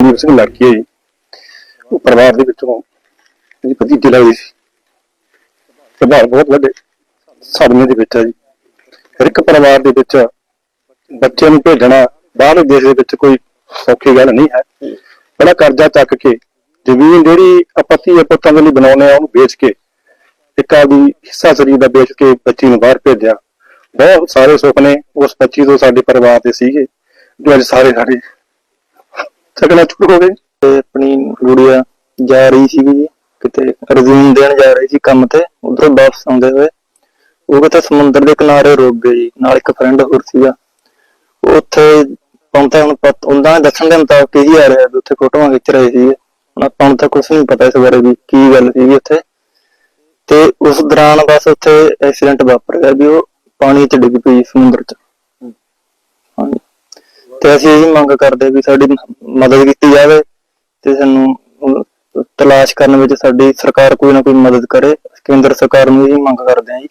ਵੀਰ ਸਿੰਘ ਲੜਕੀ ਜੀ ਉਹ ਪਰਿਵਾਰ ਦੇ ਵਿੱਚੋਂ ਜੀ ਭਤੀਜੀ ਲੱਗਦੀ ਸੀ। ਪਰਿਵਾਰ ਬਹੁਤ ਵੱਡੇ। ਸਦਮੇ ਦੇ ਵਿੱਚ ਹੈ ਜੀ। ਹਰ ਇੱਕ ਪਰਿਵਾਰ ਦੇ ਵਿੱਚ ਬੱਚੇ ਨੂੰ ਭੇਜਣਾ, ਬਾਹਰਲੇ ਦੇਸ਼ ਦੇ ਵਿੱਚ ਕੋਈ ਸੌਖੀ ਗੱਲ ਨਹੀਂ ਹੈ। ਬੜਾ ਕਰਜ਼ਾ ਚੱਕ ਕੇ ਜ਼ਮੀਨ ਜਿਹੜੀ ਆਪਤੀ ਪੁੱਤਾਂ ਦੇ ਲਈ ਬਣਾਉਣੇ ਆ ਉਹਨੂੰ ਵੇਚ ਕੇ ਇੱਕ ਆਦੀ ਹਿੱਸਾ ਸਰੀਰ ਦਾ ਵੇਚ ਕੇ ਬੱਚੀ ਨੂੰ ਬਾਹਰ ਭੇਜਿਆ। ਬਹੁਤ ਸਾਰੇ ਸੁਪਨੇ ਉਸ ਬੱਚੀ ਤੋਂ ਸਾਡੇ ਪਰਿਵਾਰ ਦੇ ਸੀਗੇ, ਜੋ ਅੱਜ ਸਾਰੇ ਸਾਡੇ ਸਕਣਾ ਹੋ ਗਏ ਤੇ ਆਪਣੀ ਗੁੜੀਆ ਜਾ ਰਹੀ ਸੀਗੀ ਜੀ, ਕਿਤੇ ਰਿਜ਼ਿਊਮ ਦੇਣ ਜਾ ਰਹੀ ਸੀ ਕੰਮ ਤੇ, ਉਧਰੋਂ ਵਾਪਸ ਆਉਂਦੇ ਹੋਏ। ਉਹ ਕਿਤੇ ਸਮੁੰਦਰ ਦੇ ਕਿਨਾਰੇ ਰੁਕ ਗਏ ਜੀ, ਨਾਲ ਇੱਕ ਫਰੈਂਡ ਹੋਰ ਸੀਗਾ। ਉੱਥੇ ਪਹੁੰਚਾ ਹੁਣ ਉਹਨਾਂ ਦੇ ਦੱਸਣ ਦੇ ਮੁਤਾਬਕ ਇਹੀ ਆ ਰਿਹਾ ਉੱਥੇ ਫੋਟੋਆਂ ਖਿੱਚ ਰਹੇ ਸੀ ਹੁਣ ਆਪਾਂ ਨੂੰ ਤਾਂ ਕੁਝ ਨਹੀਂ ਪਤਾ ਇਸ ਬਾਰੇ ਵੀ ਕੀ ਗੱਲ ਸੀਗੀ ਉੱਥੇ। ਤੇ ਉਸ ਦੌਰਾਨ ਬਸ ਉੱਥੇ ਐਕਸੀਡੈਂਟ ਵਾਪਰ ਗਿਆ ਵੀ ਉਹ ਪਾਣੀ 'ਚ ਡਿੱਗ ਪਈ ਸਮੁੰਦਰ 'ਚ। ਤੇ ਅਸੀਂ ਇਹ ਮੰਗ ਕਰਦੇ ਵੀ ਸਾਡੀ ਮਦਦ ਕੀਤੀ ਜਾਵੇ ਤੇ ਸਾਨੂੰ ਤਲਾਸ਼ ਕਰਨ ਵਿੱਚ ਸਾਡੀ ਸਰਕਾਰ ਕੋਈ ਨਾ ਕੋਈ ਮਦਦ ਕਰੇ। ਕੇਂਦਰ ਸਰਕਾਰ ਨੂੰ ਇਹ ਮੰਗ ਕਰਦੇ ਹਾਂ ਜੀ।